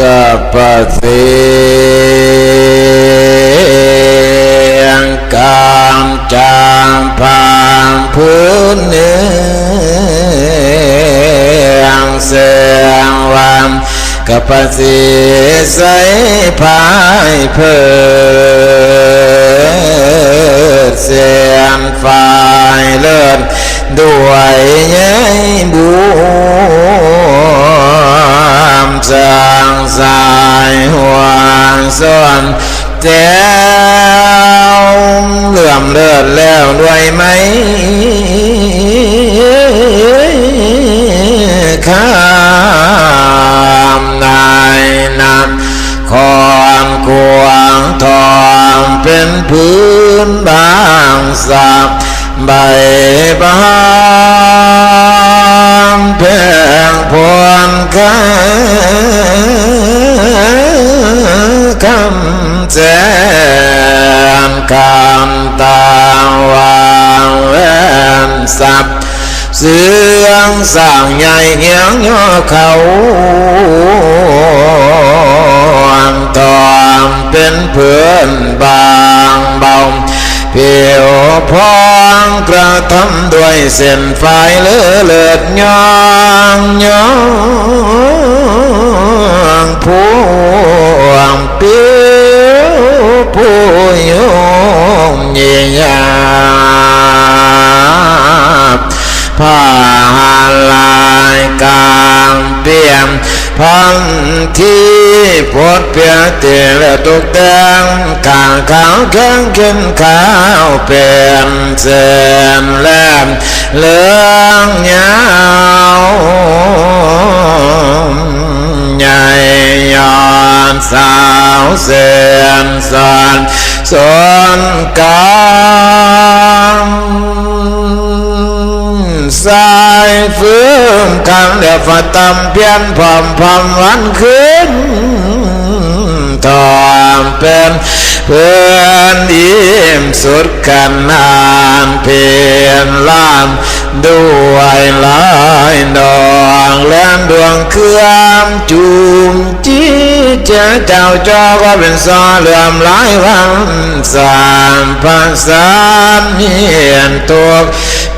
กปะเสงกามจางพางพื้นเนื้องเสียงวามกปะเสีใสพายเพิดเสียงฝ่ายเลิศด้วยยัยบู มสางสายห่วงส่วนแจ้วเหลื่อมเลิศแล้วด้วยไหมข้ามนายนำคอนควงทองเป็นพื้นบางสับใบบา คำแจมคำตาวางแวนสับเสียงสั่งใหญ่เงียงย่อเขาอังทองเป็นเพื่อนบางเบา เพียวพองกระทำด้วยเส้นไฟเลือเลือดย่องยองผู้เปียวผู้ยงยิ่งยาผ้าลายกางเปี่ยม พันที่พดเปียเตีและตกแต่งกางขาวแข็งขึ้นขาวเป็นเส้นแหลมเลืองยาวใหญ่ยอนสาวเสียนสอนสนกาง สายฟื้นคำเดียวฝัดตำเพียนพร้อมพร้อมวันคืนทอมเป็นเพื่อนยิ้มสุดกันนานเพียนล้านด้วยลายดองและดวงเครื่องจูมจีเจ้าเจ้าจอก็เป็นซอเหลื่อมหลายวันสามภาษานเหียนตัว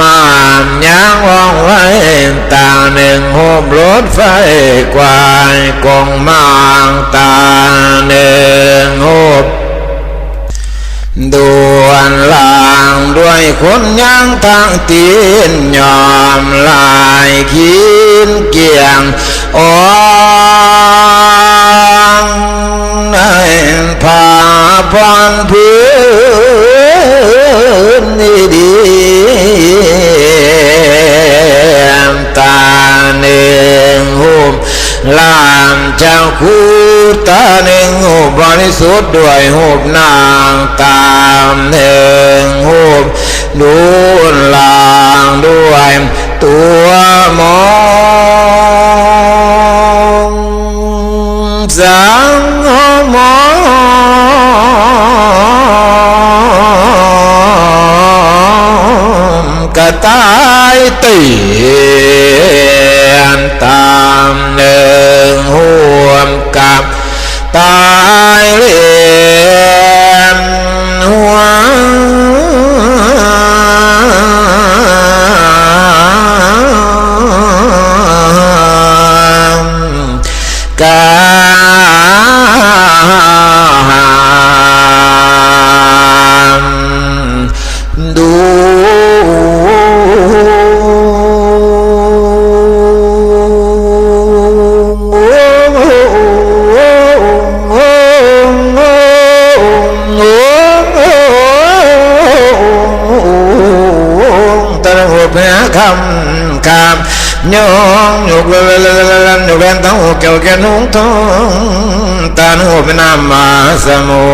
มามยางว่องไว้ต่างหนึ่งหูรถไฟกวายกงมางตาหนึ่งหูดวนลางด้วยคนย่างทางตีนยอมลายขีนเกียงอองในผาพรพื้นดี ตาหนึ่งหุมลามเจ้าคูตาหนึ่งหูบริสุทธิ์ด้วยหูบนางตามหนึ่งหูบดูลางด้วยตัวมอ ตายเตียนตามหนึ่งห่วมกับตายเรีำยองยกเลลเลลเลลหยกแวนต้องหัวเกี่ยวแกนุ่งทองตันหุบนามาสมุ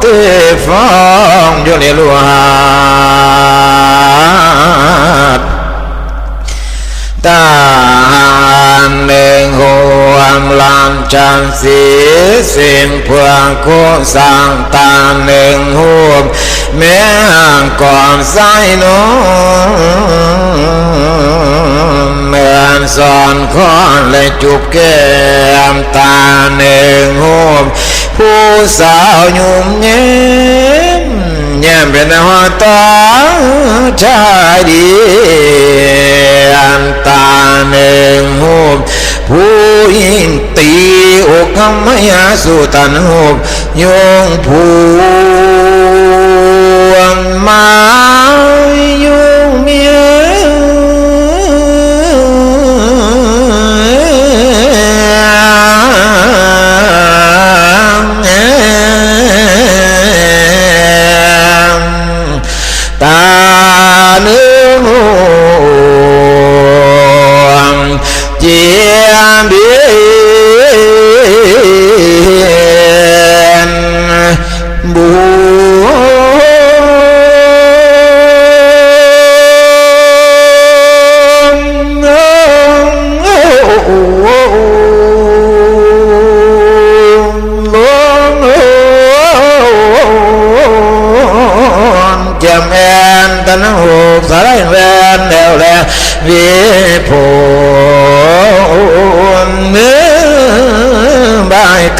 เตฟองโยเลลัวหาดตาหนึ่งหวมลามจันสีสิ่งเพื่อโคสร้างตาหนึ่งหู แม่ก่อนสายโน้เหมือนสอนคอนเลยจุบแก้มตาหนึ่งหูมผู้สาวหยุ่มเย็มแย้มเป็นหัวตาชายดีอันตาหนึ่งหูบผู้หญิงตีอกคำไม่อาสุตันหูบโยงผู้ ง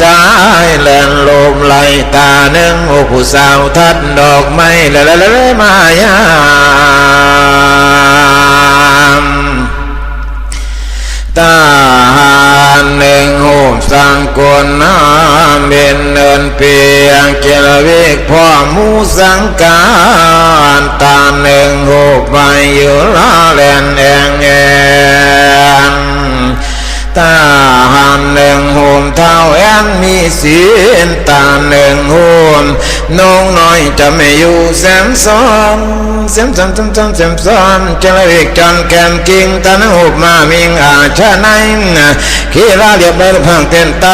กายแลนลมไหลตาหนึ่งโอผู้สาวทัดดอกไม้ละละละมายามตาหนึ่งหูสังกลนาเบนเนินเปียงเจรวิกพ่อมูสังกาตาหนึ่งหูไปอยู่ลาแลนแองแอง ตาหันหนึ่งหูมเท้าแอนมีศีลตาหนึ่งหูมน้องน้อยจะไม่อยู่แสมซ้อนแสมซ้อนแสมซ้อนแสมซ้อนเจรวิกจันแกมกิงตาหนูมามิงอาชาในขีลาเรียบได้พังเต้นไต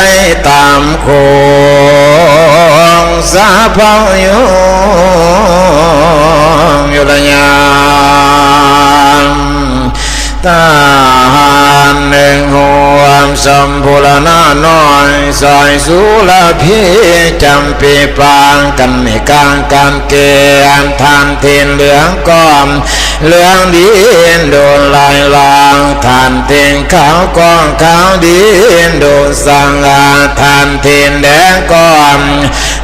ตามโคงสาพายุอยู่ละยาม ตาหนึ่งหวมสมบูรณาน้อยซอยสุลพีจำปีปางกันในกลางการเกณฑ์ทานเทนเหลืองก้อมเหลืองดีนโดนลายลางทานเทนขาวก้องขาวดีนโดนสังอาทานเทนแดงก้อม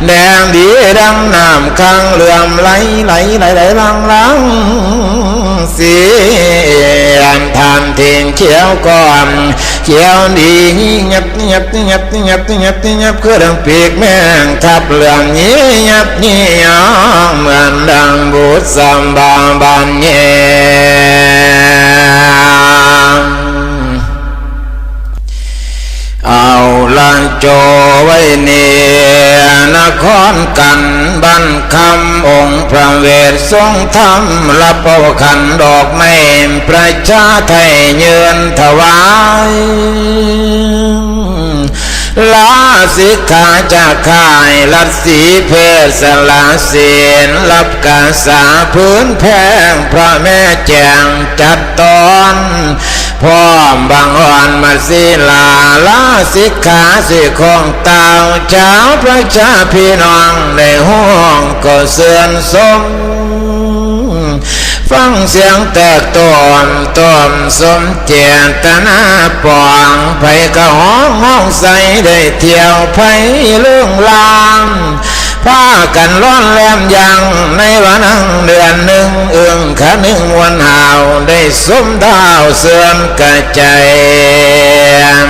แดงดีดังน้ำข้างเหลื่อมไหลไหลไหลไหลลังลัง เสียงทานเทนเขียวก่อนเขียวดียับยับยับยับยับยับคือดังปีกแมงทับเหลืองนี้ยับยี่ยองเหมือนดังบุตรสัมบาบันเยง เอาละโจไว้เนียนครกันบันคำองค์พระเวททรงธรรมรับเอาขันดอกไม้ประชาไทยเยือนถวายลาสิกขาจากข่ายลัดสีเพศสละเสียนรับกาสาพื้นแพงพระแม่แจงจัดตอน พร้อมบางอ่อนมาศิลาลาสิกขาสิของเต่าเจ้าพระชาพี่น้องในห้องก็เสื่อนสม ฟังเสียงแตกตอมตอมสมเจตนาปองไผกะห้องห้องใสได้เที่ยวไผเรื่องลาง พากันร้อนแรมยังในวันนังเดือนหนึ่งเอื้องขาหนึ่งวันหาวได้สมดาวเสื่อมกระใจย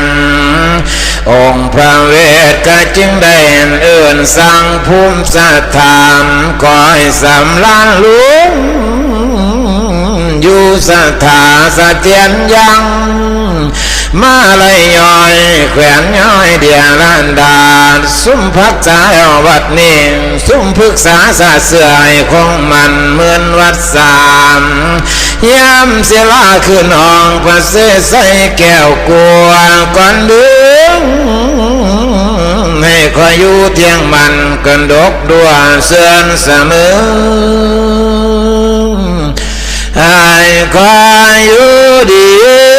องค์พระเวทก็จึงได้เอื่นสั่งภูมิสถานคอยสำลานลวงอยู่สถาสะเทียนยัง มาเลยย้อยแขวนย้อยเดียรันดาซุ่มพักษาเอาวัดนี้ซุ่มพึกษาสาเสื่อยคงมันเหมือนวัดสามยามเสียลาขึ้นห้องพระเสใส่แก้วกลัวก่อนดึงให้คอยอยู่เที่ยงมันกันดกดัวเสื่อนเสมอให้คอยอยู่ดี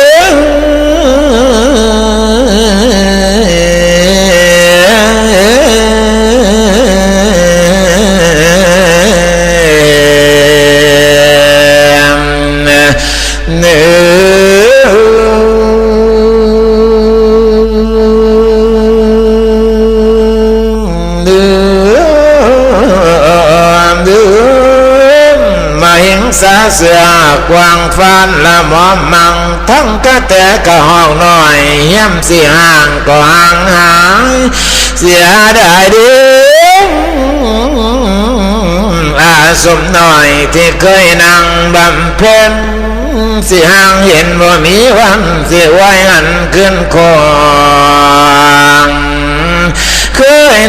ละหมอมมังทั้งกระแตกะห้องน้อยเยี่ยมสิห่างก็ห่างหายเสียได้ดีอาสมหน่อยที่เคยนั่งบำเพ็ญสิห่างเห็นว่ามีวันสิไว้หันขึ้นคอ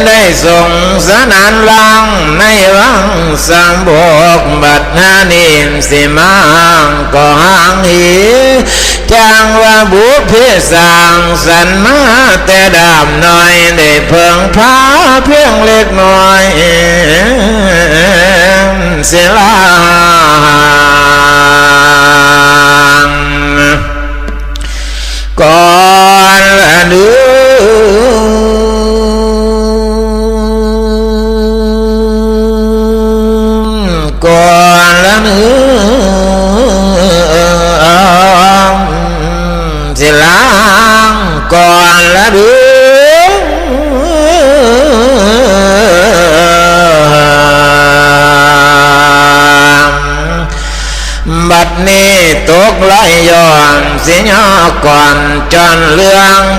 ได้ส่งสนานลังในวังสังบกบัดนานิมสิมังก็ห่างหีจางว่าบุพเพสร้างสรรค์มาแต่ดามน้อยได้เพิ่งพาเพียงเล็กน้อยเสียลางก่อนละดือ นก่อนละเนื้อสิลางก่อนละ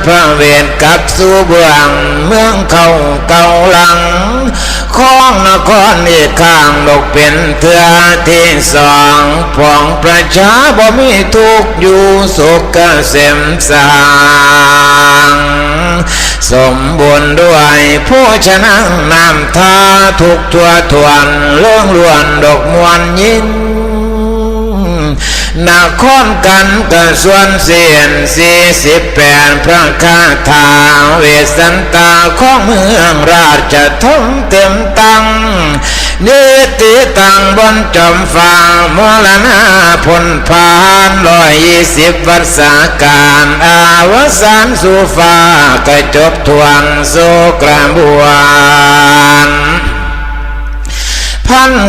เดือนบัดนี้ตกไหลย้อนสิยอก่อนจอนเรื่องพระเวทกับสู่เบื้องเมืองเขาเก่าหลังของนครอีกข้างดกเป็นเถื่อที่สองผองประชาบ่มีทุกอยู่สุขเกษมสางสมบูรณ์ด้วยผู้ชนะนำทาทุกทั่วทวนเรื่องล้วนดอกมวลยิน นครกันกระส่วนเสียนสี่สิบแปดพระคาถาเวสันตาของเมืองราชทงเต็มตังเนติตังบนจอมฟ้ามรณาพลพานร้อยยี่สิบวัฏสาการอาวสานสู่ฟ้ากระจบทวงโซกระบวนพัน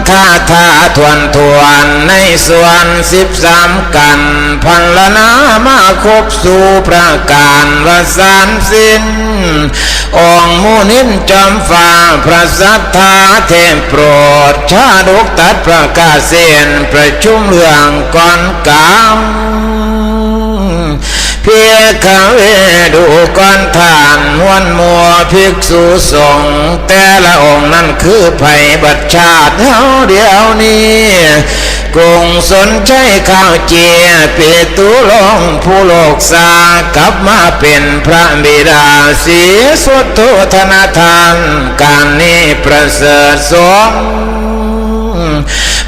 คาถาทวนทวนในส่วนสิบสามกันพันละนามาคบสู่ประการวสานสินองมูนินจอมฟ้าพระสัทธาเทพโปรด ชาดกตัดประกาศเสียนประชุมเรื่องก่อนกาม เพียขเวดูก่อนทานมวนมัวภิกษุสงฆ์แต่ละองค์นั้นคือไผ่บัดชาติเฮาเดียวนี้กุงสนใจข้าวเจียเปตุลงผู้โลกสากลับมาเป็นพระบิดาสียสดโทธนาทานการนี้ประเสริฐสง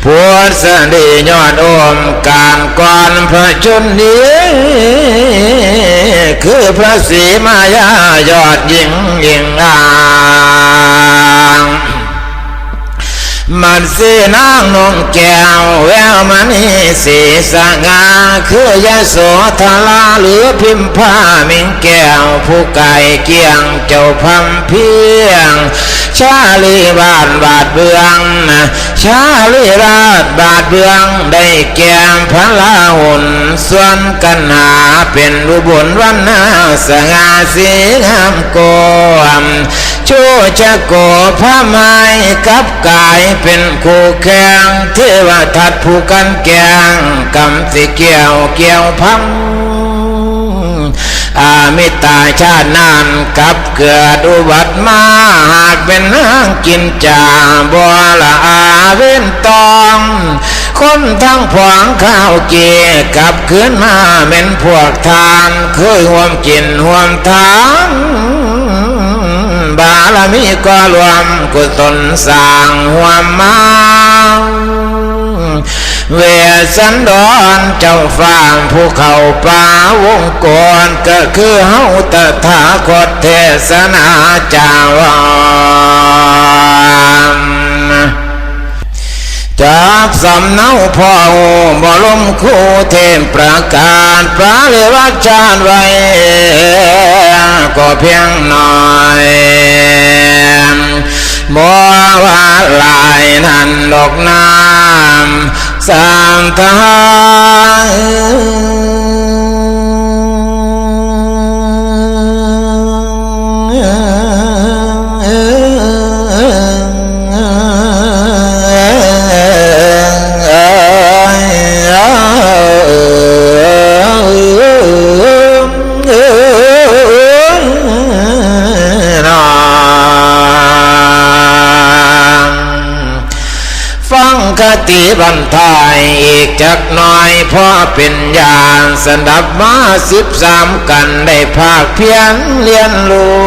ผัวสดียอดโอมการก่อนพระชนนี้ คือพระศรีมายายอดยิงยิงอ่างมันสีนางนงแก้วแววมันนี่สีสงาคือยาโสธราหรือพิมพามิงแก้ว ผู้ไก่เกียงเจ้าพัมเพียง ชาลีบาทบาทเบืองนะชาลีราชบาทเบืองได้แก้มพระลาหุนส่วนกันหาเป็นรูบุญวันนาสง่าสีงามโกมชูจะโกผ้าไม้กับกายเป็นคู่แข่งเทวทัตผู้กันแกงกำสิเกี่ยวเกี่ยวพัง อามิตาชาตินานกับเกิดอุบัติมาหากเป็นนางกินจ่าบัวละอาเว้นตองคนทั้งผวงข้าวเกียกับคืนมาเป็นพวกทานเคยห่วมกินห่วมทานบารมีก็รวมกุศลสร้างห่วมมา เวสันดรเจ้าฟ้าภูเขาป่าวงกรก็คือเฮาตถาคตเทศนาจาวามจากสำเนาพ่อโอบรมคู่เทมประกาศพระเลวัจารไว้ ก็เพียงหน่อยบ่ว่าลายนั่นดอกน้ำ สังฆา คติบันทายอีกจักหน่อยพ่อเป็นญาณสดับมาสิบสามกันได้ภาคเพียนเรียนรู้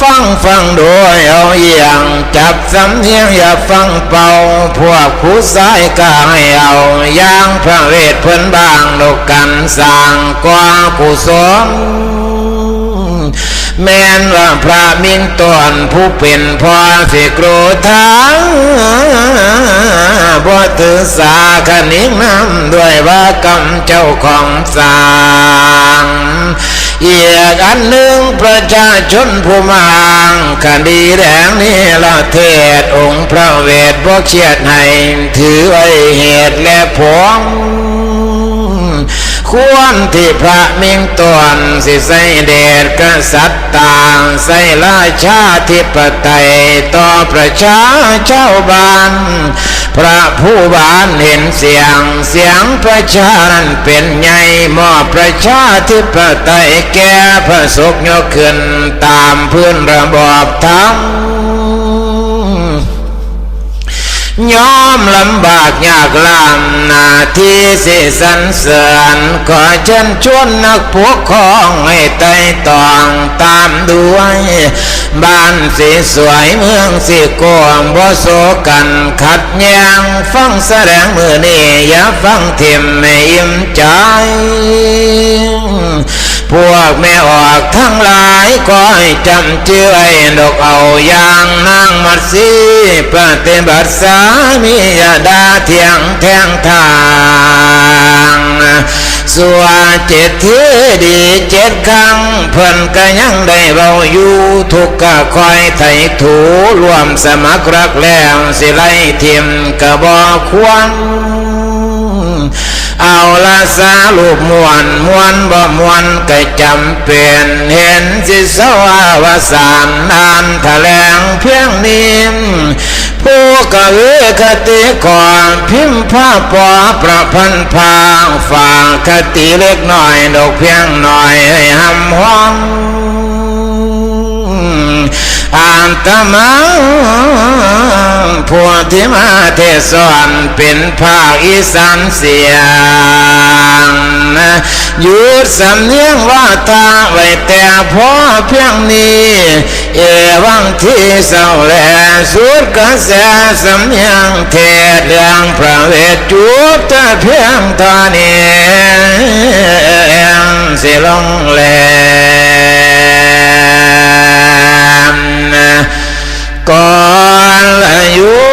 ฟังฟังโดยเอาเอียงจับสำเนียงอย่าฟังเป่า พวกผู้สายก็ให้เอาอย่างพระเวทเพิ่นบางดกกันสร้างกว่ากุศล แม้นว่าพระมินตอนผู้เป็นพ่อสิกรธางบ่ถือสาคณิงน้ำด้วยว่ากรมเจ้าของสางอีกอันหนึ่งประชาชนผู้มางคดีแดงนี้ละเทศองค์พระเวทบ่เชียดให้ถือไว้เหตุและผล ควรที่พระมิงตวนสิใส่เดชกษัตริย์ต่างใส่ราชาธิปไตยต่อประชาเจ้าบ้าน พระผู้บานเห็นเสียงเสียงประชานั้นเป็นใหญ่มอบประชาธิปไตยแก่พระสกยกขึ้นตามพื้นระบอบทั้ง ยอมลำบากยากลำนาที่สิสันเสริญขอเชิญชวนนักพวกของให้ไต่ตองตามด้วย บ้านสีสวยเมืองสีกวมบ่โซกันขัดแย้งฟังแสดงมือนี่อย่าฟังทิมไม่อิ่มใจพวกแม่ออกทั้งหลายก็ให้จำเจือไอ้ดอกเอาอย่างนางมัดสีปฏิบัติสามียาดาเทียงแทงทางสัวเจ็ดถือดีเจ็ดครั้งเพิ่นก็ยังได้เบาอยู่ทุกก็คอยไถถูรวมสมัครรักแล้วสิไล่เทียมกระบอกควรเอาละสาลูกมวนมวนบ่มวนก็จำเป็นเห็นสิสวาวสานนานแถลงเพียงนี้ ผู้กะเวคติก่อนพิมพ์ผ้าปอประพันธ์พางฝากคติเล็กหน่อยดอกเพียงหน่อยให้หำห้องอ่านตมาพวที่มาเทศอนเป็นภาคอีสานเสียงยุดสำเนียงว่าตาไว้แต่พอเพียงนี้ เอวังที่เศร้าแลสุดกระแสสำเนียงเทศเรื่องพระเวทจุบต่เพียงเท่านี้สิลงแล العيون